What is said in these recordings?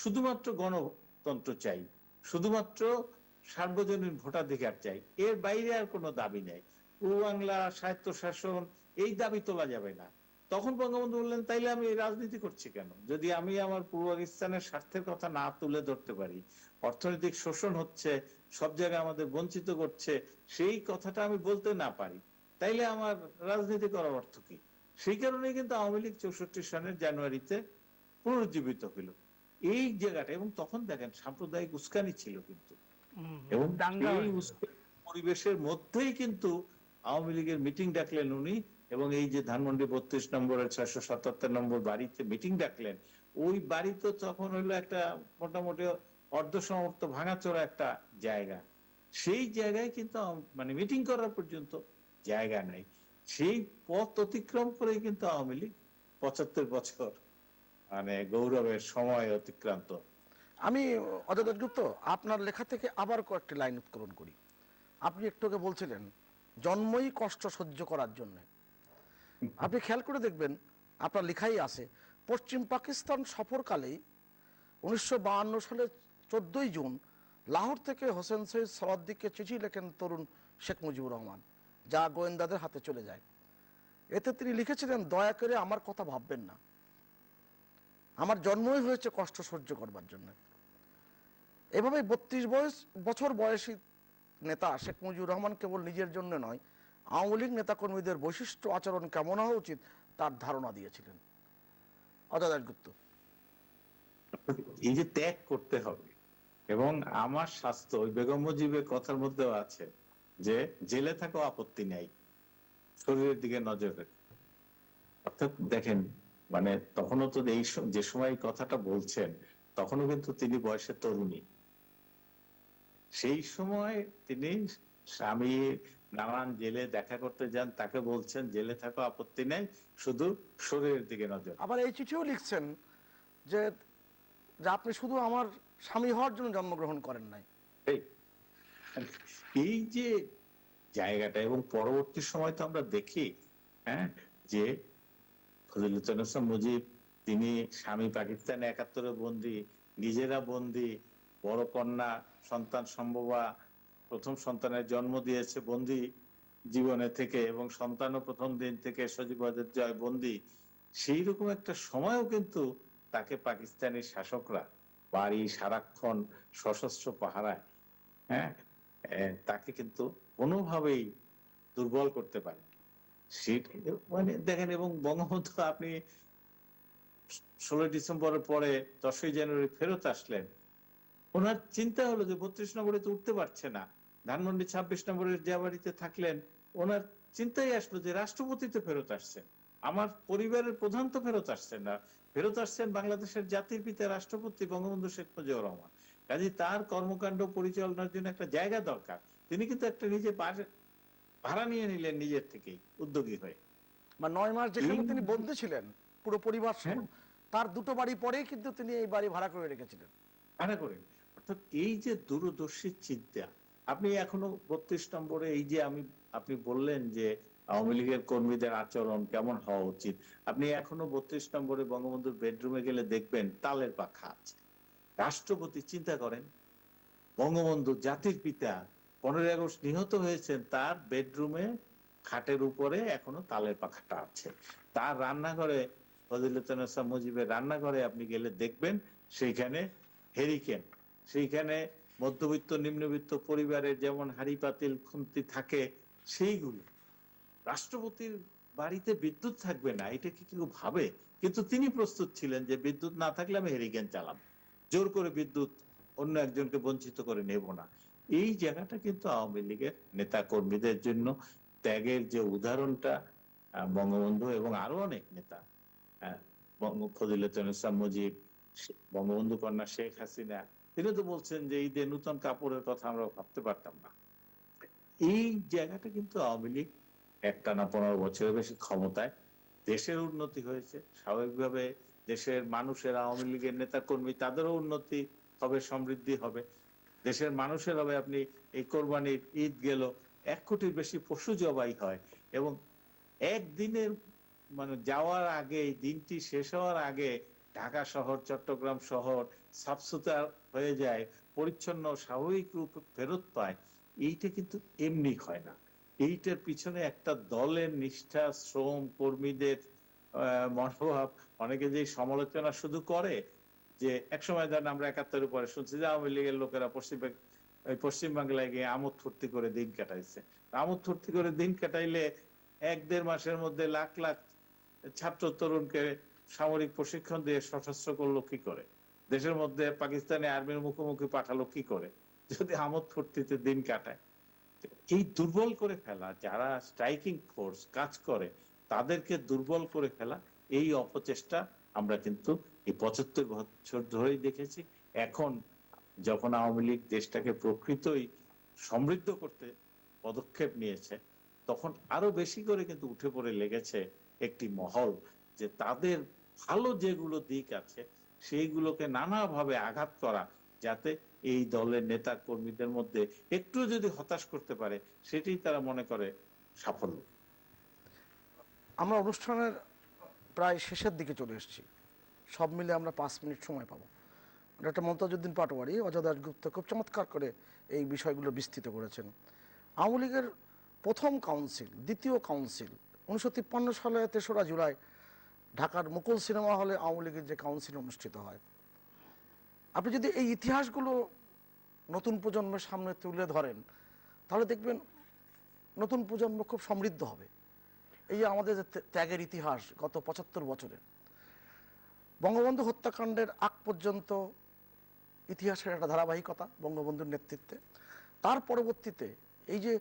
শুধুমাত্র গণতন্ত্র চাই, শুধুমাত্র সার্বজনীন ভোটাধিকার চাই, এর বাইরে আর কোনো দাবি নেই। পূর্ব বাংলা স্বায়ত্ত শাসন এই দাবি তোলা যাবে না। তখন বঙ্গবন্ধু বললেন, তাইলে আমি রাজনীতি করছি কেন? যদি আমি আমার পূর্ব পাকিস্তানের স্বার্থের কথা না তুলে ধরতে পারি, অর্থনৈতিক শোষণ হচ্ছে, সব জায়গায় আমাদের বঞ্চিত করছে, সেই কথাটা আমি বলতে না পারি, তাইলে আমার রাজনীতি করার অর্থ কি? সেই কারণে কিন্তু আওয়ামী লীগ চৌষট্টি সনের জানুয়ারিতে পুনরুজ্জীবিত হইল। এই জায়গাটা এবং তখন দেখেন সাম্প্রদায়িক উস্কানি ছিল কিন্তু। এবং এই পরিবেশের মধ্যেই কিন্তু আওয়ামী লীগের মিটিং ডাকলেন উনি এবং এই যে ধানমন্ডি বত্রিশ নম্বরের ছয়শো সাতাত্তর নম্বর বাড়িতে মিটিং ডাকলেন। ওই বাড়ি তো তখন হইল একটা মোটামুটি অর্ধসমর্থ ভাঙাচোরা একটা জায়গা। সেই জায়গায় কিন্তু মানে মিটিং করার পর্যন্ত জায়গা নাই। সেই পথ অতিক্রম করেই কিন্তু আওয়ামী লীগ পঁচাত্তর বছর মানে গৌরবের সময় অতিক্রান্ত। আমি অজয় গুপ্ত আপনার লেখা থেকে আবার কয়েকটি লাইন উৎকরণ করি। আপনি একটু আগে বলছিলেন, জন্মই কষ্ট সহ্য করার জন্য। আপনি খেয়াল করে দেখবেন, আপনার লেখাই আছে, পশ্চিম পাকিস্তান সফরকালেই উনিশশো সালের চোদ্দই জুন লাহোর থেকে হোসেন সৈয়দ সওয়াদ্দিকে চিঠি লেখেন তরুণ শেখ মুজিবুর রহমান, যা গোয়েন্দাদের হাতে চলে যায়। এতে তিনি লিখেছিলেন, দয়া করে আমার কথা ভাববেন না। আমার জন্মই হয়েছে কষ্ট সহ্য করবার জন্য। এভাবে বত্রিশ বয়স, বছর বয়সী নেতা শেখ মুজিবুর রহমান কেবল নিজের জন্য নয়, আওয়ামী লীগ নেতাকর্মীদের বৈশিষ্ট্য, আচরণ কেমন হওয়া উচিত তার ধারণা দিয়েছিলেন। অজয় এই যে ত্যাগ করতে হবে, এবং আমার স্বাস্থ্য, ওই বেগম মুজিবের কথার মধ্যেও আছে যে জেলে থাকো আপত্তি নেই, শরীরের দিকে নজর রেখে। অর্থাৎ দেখেন মানে তখনও তো এই যে সময় কথাটা বলছেন তখনও কিন্তু তিনি বয়সে তরুণী। সেই সময় তিনি স্বামী নানান জেলে দেখা করতে যান তাকে বলছেন জেলে থাকো আপত্তি নেই শুধু শরীরের দিকে নজর আবার এই চিঠিও লিখছেন যে আপনি শুধু আমার স্বামী হওয়ার জন্য জন্মগ্রহণ করেন নাই। এই যে জায়গাটা এবং পরবর্তী সময় তো আমরা দেখি হ্যাঁ যে ফজিলুদ্দিন হাসান মুজিব, তিনি স্বামী পাকিস্তানে একাত্তরে বন্দি, নিজেরা বন্দি, বড় কন্যা, সন্তান সম্ভবা, প্রথম সন্তানের জন্ম দিয়েছে বন্দি জীবনে থেকে এবং সন্তানও প্রথম দিন থেকে সজীবাদের জয় বন্দি। সেই রকম একটা সময়ও কিন্তু তাকে পাকিস্তানি শাসকরা বাড়ি, সারাক্ষণ, সশস্ত্র পাহারায় হ্যাঁ তাকে কিন্তু কোনোভাবেই দুর্বল করতে পারে মানে দেখেন, এবং বঙ্গবন্ধু আপনি ষোলোই ডিসেম্বরের পরে দশই জানুয়ারি ফেরত আসলেন। ওনার চিন্তা হলো যে বত্রিশ নম্বরে তো উঠতে পারছে না। ধানমন্ডি ছাব্বিশ নম্বরের যে বাড়িতে থাকলেন। ওনার চিন্তাই আসলো যে রাষ্ট্রপতি তো ফেরত আসছেন। আমার পরিবারের প্রধান তো ফেরত আসছেন না। ফেরত আসছেন বাংলাদেশের জাতির পিতা রাষ্ট্রপতি বঙ্গবন্ধু শেখ মুজিবুর রহমান। কাজে তার কর্মকাণ্ড পরিচালনার জন্য একটা জায়গা দরকার। তিনি কিন্তু একটা নিজে ভাড়া নিয়ে নিলেন নিজের থেকেই উদ্যোগী হয়ে। বা নয় মাস যেখানে তিনি বন্দী ছিলেন পুরো পরিবার সহ হ্যাঁ। তার দুটো বাড়ি পরেই কিন্তু তিনি এই বাড়ি ভাড়া করে রেখেছিলেন। ভাড়া করেন অর্থাৎ এই যে দূরদর্শী চিন্তা আপনি এখনও বত্রিশ নম্বরে এই যে আমি আপনি বললেন যে আওয়ামী লীগের কর্মীদের আচরণ কেমন হওয়া উচিত আপনি এখনও বত্রিশ নম্বরে বঙ্গবন্ধুর বেডরুমে গেলে দেখবেন তালের পাখা আছে। রাষ্ট্রপতি চিন্তা করেন বঙ্গবন্ধু জাতির পিতা পনেরোই আগস্ট নিহত হয়েছেন তার বেডরুমে খাটের উপরে এখনও তালের পাখাটা আছে। তার রান্নাঘরে ফজিলুদ্দিন হাসান মুজিবের রান্নাঘরে আপনি গেলে দেখবেন সেইখানে হেরিকেন সেইখানে মধ্যবিত্ত, নিম্নবিত্ত পরিবারের যেমন হাড়ি, পাতিল, খুন্তি থাকে, সেইগুলো। রাষ্ট্রপতির বাড়িতে বিদ্যুৎ থাকবে না, এটা কি কেউ ভাবে? কিন্তু তিনি প্রস্তুত ছিলেন যে বিদ্যুৎ না থাকলে আমি হেরিকেন চালাম জোর করে বিদ্যুৎ অন্য একজনকে বঞ্চিত করে নেব না। এই জায়গাটা কিন্তু আওয়ামী লীগের নেতা কর্মীদের জন্য ত্যাগের যে উদাহরণটা বঙ্গবন্ধু এবং আরও অনেক নেতা আহ, ইসলাম মুজিব বঙ্গবন্ধু কন্যা শেখ হাসিনা তিনি তো বলছেন যে এই যে নূতন কাপড়ের কথা আমরা ভাবতে পারতাম না। এই জায়গাটা কিন্তু আওয়ামী লীগ একটানা পনেরো বছরের বেশি ক্ষমতায় দেশের উন্নতি হয়েছে। স্বাভাবিকভাবে দেশের মানুষের আওয়ামী লীগের নেতা কর্মী তাদেরও উন্নতি হবে সমৃদ্ধি হবে। দেশের মানুষের হবে আপনি এই কোরবানির ঈদ গেল, এক কোটির বেশি পশু জবাই হয় এবং একদিনের মানে যাওয়ার আগে, দিনটি শেষ হওয়ার আগে ঢাকা শহর, চট্টগ্রাম শহর সাফসুতার হয়ে যায়, পরিচ্ছন্ন, স্বাভাবিক রূপে ফেরত পায়। এইটা কিন্তু এমনি হয় না। এইটার পিছনে একটা দলের নিষ্ঠা, শ্রম, কর্মীদের মনোভাব, অনেকে যে সমালোচনা শুধু করে যে একসময় ধরেন আমরা একাত্তরের পরে শুনছি যে আওয়ামী লীগের লোকেরা পশ্চিম ওই পশ্চিম গিয়ে আমোদ ফুর্তি করে দিন কাটাইছে। আমোদ ফুর্তি করে দিন কাটাইলে এক দেড় মাসের মধ্যে লাখ লাখ ছাত্র তরুণকে সামরিক প্রশিক্ষণ দিয়ে সশস্ত্র করল কি করে? দেশের মধ্যে পাকিস্তানি আর্মির মুখোমুখি পাঠালো কি করে? যদি আমোদ ফুর্তিতে দিন কাটায়। এই দুর্বল করে ফেলা, যারা স্ট্রাইকিং ফোর্স কাজ করে, তাদেরকে দুর্বল করে ফেলা, এই অপচেষ্টা আমরা কিন্তু এই পঁচাত্তর বছর ধরেই দেখেছি। এখন যখন আওয়ামী লীগ দেশটাকে প্রকৃতই সমৃদ্ধ করতে পদক্ষেপ নিয়েছে, তখন আরও বেশি করে কিন্তু উঠে পড়ে লেগেছে একটি মহল যে তাদের ভালো যেগুলো দিক আছে, সেইগুলোকে নানাভাবে আঘাত করা যাতে এই দলের নেতা কর্মীদের মধ্যে একটু যদি হতাশ করতে পারে সেটি তারা মনে করে সাফল্য। আমরা অনুষ্ঠানের প্রায় শেষের দিকে চলে এসেছি। সব মিলে আমরা পাঁচ মিনিট সময় পাবো। ডক্টর মমতাজুদ্দিন পাটোয়ারি, অজয় দাশগুপ্ত খুব চমৎকার করে এই বিষয়গুলো বিস্তৃত করেছেন। আওয়ামী লীগের প্রথম কাউন্সিল, দ্বিতীয় কাউন্সিল, উনিশশো তিপ্পান্ন সালে তেসরা জুলাই ঢাকার মুকুল সিনেমা হলে আওয়ামী লীগের যে কাউন্সিল অনুষ্ঠিত হয়। আপনি যদি এই ইতিহাসগুলো নতুন প্রজন্মের সামনে তুলে ধরেন, তাহলে দেখবেন নতুন প্রজন্ম খুব সমৃদ্ধ হবে। এই আমাদের ত্যাগের ইতিহাস গত পঁচাত্তর বছরে বঙ্গবন্ধু হত্যাকাণ্ডের আগ পর্যন্ত ইতিহাসের একটা ধারাবাহিকতা বঙ্গবন্ধুর নেতৃত্বে। তার পরবর্তীতে এই যে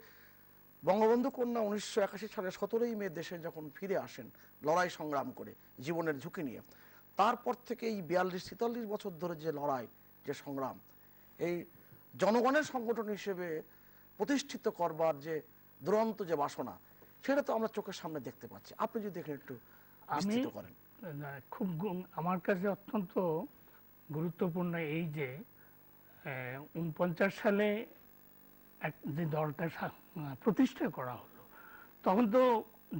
বঙ্গবন্ধু কন্যা উনিশশো একাশি সালে সতেরোই মে দেশে যখন ফিরে আসেন লড়াই সংগ্রাম করে জীবনের ঝুঁকি নিয়ে, তারপর থেকে এই বিয়াল্লিশ তেতাল্লিশ বছর ধরে যে লড়াই, যে সংগ্রাম, এই জনগণের সংগঠন হিসেবে প্রতিষ্ঠিত করবার যে দুরন্ত যে বাসনা সেটা তো আমরা চোখের সামনে দেখতে পাচ্ছি। আপনি যদি এখানে একটু আমি করেন। খুব আমার কাছে অত্যন্ত গুরুত্বপূর্ণ এই যে উনপঞ্চাশ সালে এক যে দলটা প্রতিষ্ঠা করা হলো তখন তো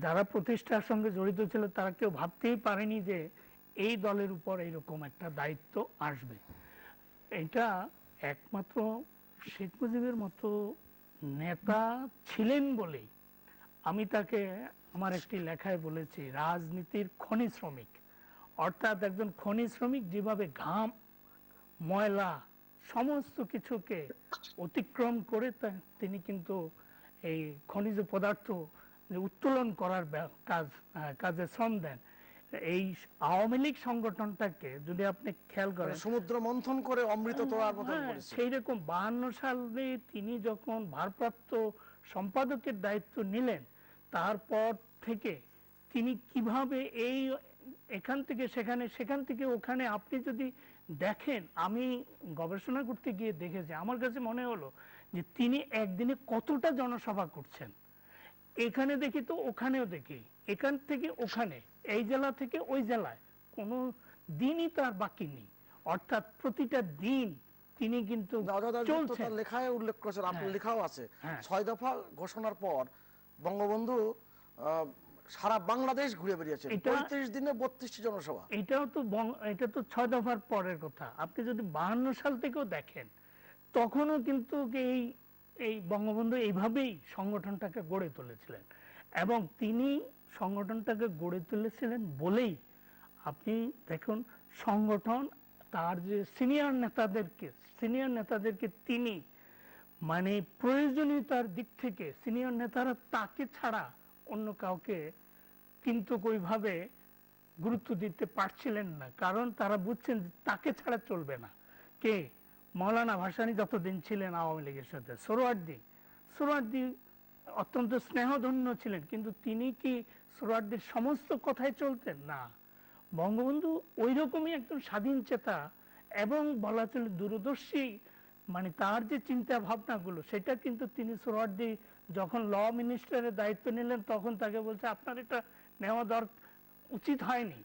যারা প্রতিষ্ঠার সঙ্গে জড়িত ছিল তারা কেউ ভাবতেই পারেনি যে এই দলের উপর এরকম একটা দায়িত্ব আসবে। এটা একমাত্র শেখ মুজিবের মতো নেতা ছিলেন বলেই আমি তাকে আমার একটি লেখায় বলেছি, রাজনীতির খনি শ্রমিক। অর্থাৎ একজন খনি শ্রমিক যেভাবে ঘাম, ময়লা সমস্ত কিছুকে অতিক্রম করে তিনি কিন্তু এই খনিজ পদার্থ উত্তোলন করার কাজ কাজে শ্রম দেন। এই আওয়ামী লীগ সংগঠনটাকে যদি আপনি খেয়াল করেন সমুদ্র মন্থন করে অমৃত তোলার মতন হ্যাঁ, সেই রকম বাহান্ন সালে তিনি যখন ভারপ্রাপ্ত সম্পাদকের দায়িত্ব নিলেন তারপর থেকে তিনি কীভাবে এই এখান থেকে সেখানে সেখান থেকে ওখানে আপনি যদি দেখেন আমি গবেষণা করতে গিয়ে দেখেছি আমার কাছে মনে হলো যে তিনি একদিনে কতটা জনসভা করছেন। এখানে দেখি তো ওখানেও দেখি এখান থেকে ওখানে। এই জেলা থেকে ওই জেলায়। কোনো দিনই তার বাকি নেই। অর্থাৎ প্রতিটা দিন তিনি কিন্তু লেখায় উল্লেখ করেছেন আপনার হ্যাঁ। লেখাও আছে। হ্যাঁ। ছয় দফা ঘোষণার পর বঙ্গবন্ধু সারা বাংলাদেশ ঘুরে বেরিয়েছেন এটা- পঁয়ত্রিশ দিনে বত্রিশটি জনসভা। এটাও তো এটা তো ছয় দফার পরের কথা। আপনি যদি বাহান্ন সাল থেকেও দেখেন তখনও কিন্তু এই এই বঙ্গবন্ধু এইভাবেই সংগঠনটাকে গড়ে তুলেছিলেন। এবং তিনি সংগঠনটাকে গড়ে তুলেছিলেন বলেই আপনি দেখুন, সংগঠন তার যে সিনিয়র নেতাদেরকে সিনিয়র নেতাদেরকে তিনি মানে প্রয়োজনীয়তার দিক থেকে সিনিয়র নেতারা তাকে ছাড়া অন্য কাউকে কিন্তু ওইভাবে গুরুত্ব দিতে পারছিলেন না। কারণ তারা বুঝছেন যে তাকে ছাড়া চলবে না। কে? মৌলানা ভাসানি যতদিন ছিলেন আওয়ামী লীগের সাথে। সোরোয়ার্দি। সোরোয়ার্দি অত্যন্ত স্নেহধন্য ছিলেন, কিন্তু তিনি কি সোরোয়ার্দির সমস্ত কথাই চলতেন? না। বঙ্গবন্ধু ওই রকমই একজন স্বাধীন চেতা এবং বলা চলে দূরদর্শী মানে তার যে চিন্তা ভাবনাগুলো সেটা কিন্তু তিনি সোহরার্দি যখন ল মিনিস্টারের দায়িত্ব নিলেন, তখন তাকে বলছে, আপনার এটা নেওয়া দর, উচিত হয়নি।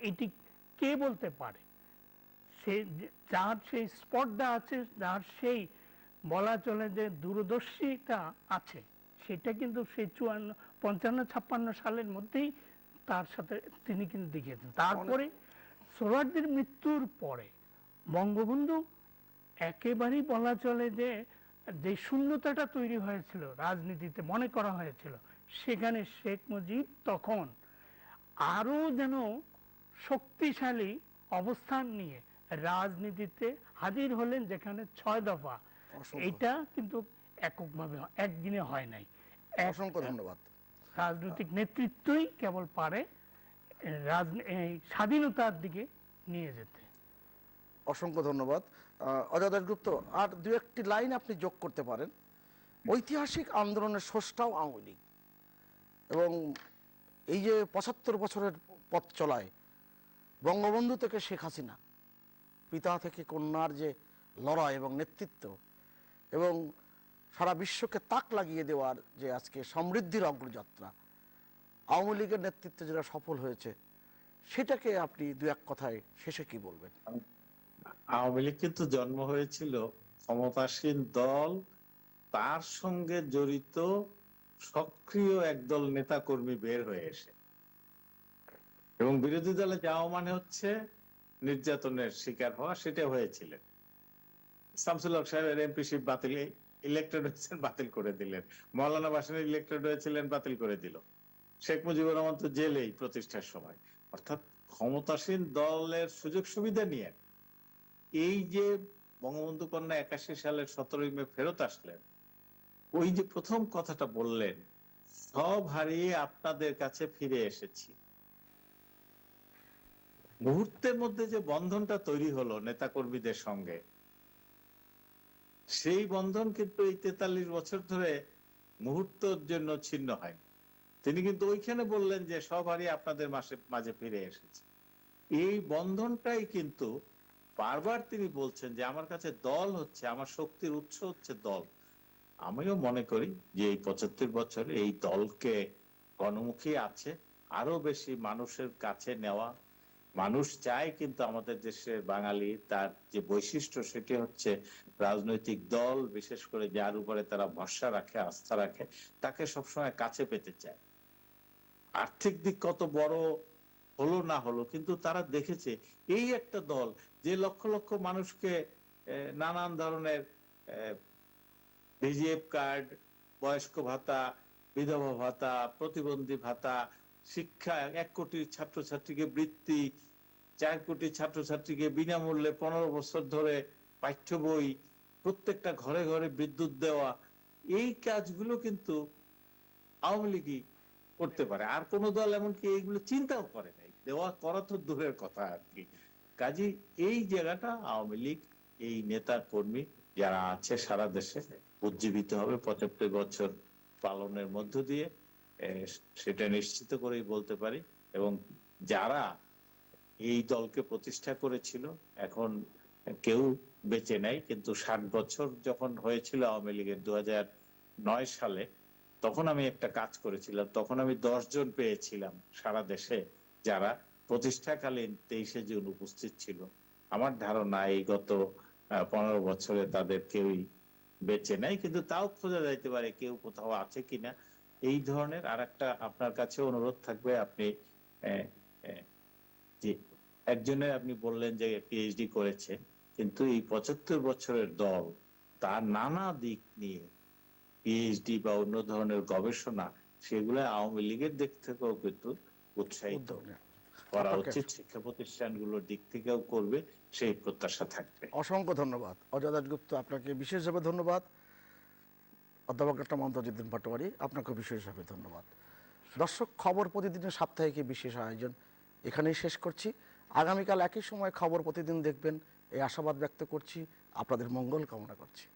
এটি কে বলতে পারে? সে যার সেই স্পর্ধা আছে, যার সেই বলা চলে যে দূরদর্শিতা আছে। সেটা কিন্তু সেই চুয়ান্ন পঞ্চান্ন ছাপ্পান্ন সালের মধ্যেই তার সাথে তিনি কিন্তু দেখিয়েছেন। তারপরে সোহরাওয়ার্দীর মৃত্যুর পরে বঙ্গবন্ধু একেবারেই বলা চলে যে যে শূন্যতাটা তৈরি হয়েছিল রাজনীতিতে মনে করা হয়েছিল সেখানে শেখ মুজিব তখন আরও যেন শক্তিশালী অবস্থান নিয়ে রাজনীতিতে হাজির হলেন যেখানে ছয় দফা। এটা কিন্তু এককভাবে একদিনে হয় নাই। অসংখ্য ধন্যবাদ। রাজনৈতিক নেতৃত্বই কেবল পারে স্বাধীনতার দিকে নিয়ে যেতে। অসংখ্য ধন্যবাদ। অজয় দাশগুপ্ত আর দু একটি লাইন আপনি যোগ করতে পারেন। ঐতিহাসিক আন্দোলনের স্রষ্টাও আওয়ামী লীগ। এবং এই যে পঁচাত্তর বছরের পথ চলায় বঙ্গবন্ধু থেকে শেখ হাসিনা পিতা থেকে কন্যার যে লড়াই এবং নেতৃত্ব এবং সারা বিশ্বকে তাক লাগিয়ে দেওয়ার যে আজকে সমৃদ্ধির অগ্রযাত্রা, আওয়ামী লীগের নেতৃত্বে যেটা সফল হয়েছে, সেটাকে আপনি দু এক কথায় শেষে কি বলবেন? আওয়ামী লীগ কিন্তু জন্ম হয়েছিল ক্ষমতাসীন দল, তার সঙ্গে জড়িত সক্রিয় একদল নেতা কর্মী বের হয়ে এসে। এবং বিরোধী দলে যাওয়া মানে হচ্ছে নির্যাতনের শিকার হওয়া, সেটা হয়েছিলেন শামসুল হক সাহেবের এমপিশিপ বাতিল ইলেক্টেড হয়েছেন, বাতিল করে দিলেন। মৌলানা বাসানি ইলেক্টেড হয়েছিলেন, বাতিল করে দিল। শেখ মুজিবুর রহমান তো জেলেই প্রতিষ্ঠার সময়। অর্থাৎ ক্ষমতাসীন দলের সুযোগ সুবিধা নিয়ে এই যে বঙ্গবন্ধু কন্যা একাশি সালের সতেরোই মে ফেরত আসলেন, ওই যে প্রথম কথাটা বললেন, সব হারিয়ে আপনাদের কাছে ফিরে এসেছি। মুহূর্তের মধ্যে যে বন্ধনটা তৈরি হলো নেতাকর্মীদের সঙ্গে সেই বন্ধন কিন্তু এই তেতাল্লিশ বছর ধরে মুহূর্তের জন্য ছিন্ন হয় তিনি কিন্তু ওইখানে বললেন যে সব হারিয়ে আপনাদের মাসে, মাঝে ফিরে এসেছে। এই বন্ধনটাই কিন্তু বারবার তিনি বলছেন যে আমার কাছে দল হচ্ছে, আমার শক্তির উৎস হচ্ছে দল। আমিও মনে করি যে এই পঁচাত্তর বছরে এই দলকে গণমুখী আছে আরও বেশি মানুষের কাছে নেওয়া মানুষ চায় কিন্তু আমাদের দেশের বাঙালি তার যে বৈশিষ্ট্য সেটি হচ্ছে রাজনৈতিক দল, বিশেষ করে যার উপরে তারা ভরসা রাখে, আস্থা রাখে, তাকে সবসময় কাছে পেতে চায়। আর্থিক দিক কত বড় হলো না হলো, কিন্তু তারা দেখেছে এই একটা দল যে লক্ষ লক্ষ মানুষকে নানান ধরনের বিজিএফ কার্ড, বয়স্ক ভাতা, বিধবা ভাতা, প্রতিবন্ধী ভাতা শিক্ষা এক কোটি ছাত্রছাত্রীকে বৃত্তি, চার কোটি ছাত্রছাত্রীকে বিনামূল্যে পনেরো বছর ধরে পাঠ্য বই, প্রত্যেকটা ঘরে ঘরে বিদ্যুৎ দেওয়া, এই কাজগুলো কিন্তু আওয়ামী লীগই করতে পারে। আর কোন দল এমনকি এইগুলো চিন্তাও করে নাই। দেওয়া করা তো দূরের কথা আর কি। কাজে এই জায়গাটা আওয়ামী লীগ, এই নেতা কর্মী যারা আছে সারা দেশে, উজ্জীবিত হবে পঁচাত্তর বছর পালনের মধ্য দিয়ে। সেটা নিশ্চিত করেই বলতে পারি। এবং যারা এই দলকে প্রতিষ্ঠা করেছিল, এখন কেউ বেঁচে নাই, কিন্তু ষাট বছর যখন হয়েছিল আওয়ামী লীগের দু নয় সালে, তখন আমি একটা কাজ করেছিলাম, তখন আমি জন পেয়েছিলাম সারা দেশে যারা প্রতিষ্ঠাকালীন তেইশে জুন উপস্থিত ছিল। আমার ধারণা এই গত পনেরো বছরে তাদের কেউই বেঁচে নাই, কিন্তু তাও খোঁজা যাইতে পারে কেউ কোথাও আছে কিনা। এই ধরনের আর একটা আপনার কাছে অনুরোধ থাকবে আপনি একজনের আপনি বললেন যে পিএইচডি করেছে কিন্তু এই পঁচাত্তর বছরের দল তার নানা দিক নিয়ে পিএইচডি বা অন্য ধরনের গবেষণা সেগুলো আওয়ামী লীগের দিক থেকেও কিন্তু উৎসাহিত। করা উচিত শিক্ষা প্রতিষ্ঠানগুলোর দিক থেকেও করবে সেই প্রত্যাশা থাকবে। অসংখ্য ধন্যবাদ। অজয় দাশগুপ্ত আপনাকে বিশেষভাবে ধন্যবাদ। অধ্যাপক ডক্টর মমতাজুদ্দিন ভট্টবাড়ি আপনাকে বিশেষভাবে ধন্যবাদ। দর্শক, খবর প্রতিদিনের সাপ্তাহিক বিশেষ আয়োজন এখানেই শেষ করছি। আগামীকাল একই সময় খবর প্রতিদিন দেখবেন, এই আশাবাদ ব্যক্ত করছি। আপনাদের মঙ্গল কামনা করছি।